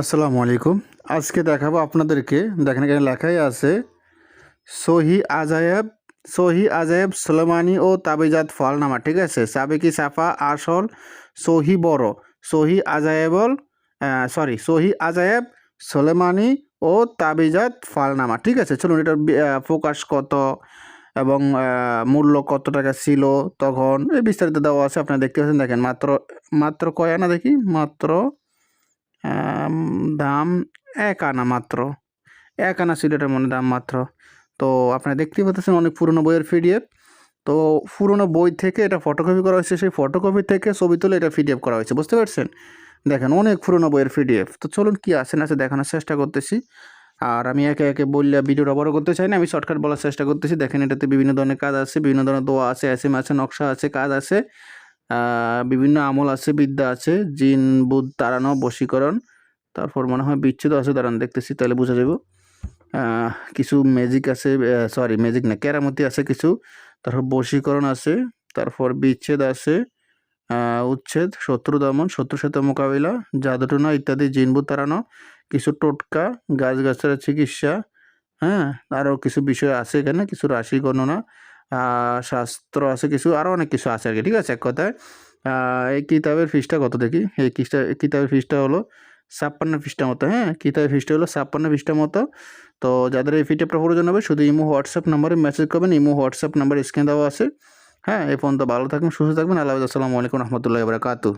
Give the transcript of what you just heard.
আসসালামু আলাইকুম। আজকে দেখাবো আপনাদেরকে। দেখেন এখানে লেখাই আছে, সহি আজায়েব সহি আজায়েব সোলেমানি ও তাবিজাত ফলনামা, ঠিক আছে? সাবেকি সাফা আসল, সহি বড়, সহি আজায়েবল সরি সহি আজায়েব সোলেমানি ও তাবিজাত ফালনামা, ঠিক আছে? চলুন এটার ফোকাস কত এবং মূল্য কত টাকা ছিল তখন, এই বিস্তারিত দেওয়া আছে, আপনারা দেখতে পাচ্ছেন। দেখেন মাত্র মাত্র কয় আনা দেখি? মাত্র দাম এক আনা মাত্র। এক আনা ছিল এটার মনে দাম মাত্র। তো আপনারা দেখতেই পাচ্ছেন অনেক পুরনো বইয়ের পিডিএফ। তো পুরনো বই থেকে এটা ফটোকপি করা হয়েছে, সেই ফটোকপি থেকে ছবি তুলে এটা পিডিএফ করা হয়েছে, বুঝতে পারছেন? দেখেন অনেক পুরনো বইয়ের পিডিএফ। তো চলুন কি আছে না আছে দেখানোর চেষ্টা করতেছি। আর আমি একে একে বললে ভিডিওটা বড় করতে চাই না, আমি শর্টকাট বলার চেষ্টা করতেছি। দেখেন এটাতে বিভিন্ন ধরনের কাজ আছে, বিভিন্ন ধরনের দোয়া আছে এস এম আছে, নকশা আছে, কাজ আছে। বিভিন্ন আমল আছে, বিদ্যা আছে, জিন বুধ তাড়ানো বশীকরণ, তারপর মনে হয় বিচ্ছেদ আছে, দাঁড়ান দেখতেছি, তাহলে বোঝা যাব কিছু ম্যাজিক আছে সরি ম্যাজিক না, কেরামতি আছে কিছু, তারপর বশীকরণ আছে, তারপর বিচ্ছেদ আছে উচ্ছেদ, শত্রু দমন শত্রুর সাথে মোকাবিলা, জাদুটনা ইত্যাদি জিনবুত তাড়ানো কিছু টোটকা গাছগাছালির চিকিৎসা হ্যাঁ আরও কিছু বিষয় আছে এখানে, কিছু রাশি গণনা শাস্ত্র আছে কিছু আরও অনেক কিছু আছে আর কি, ঠিক আছে? এক কথায় এই কিতাবের ফিসটা কত দেখি? এই কিসটা কিতাবের ফিসটা হলো ছাপ্পান্ন পৃষ্ঠা মতো হ্যাঁ? কিতাবের ফিসটা হলো ছাপ্পান্ন পৃষ্ঠা মতো। তো যাদের এই ফিটে প্রয়োজন হবে, শুধু ইমো, হোয়াটসঅ্যাপ নাম্বারে মেসেজ করবেন, ইমো, হোয়াটসঅ্যাপ নাম্বার স্ক্রিন দেওয়া আছে। হ্যাঁ এই ফোন তো ভালো থাকবেন, সুস্থ থাকবেন। আল্লাহ আসসালামু আলাইকুম রহমতুল্লাহ বারকাতু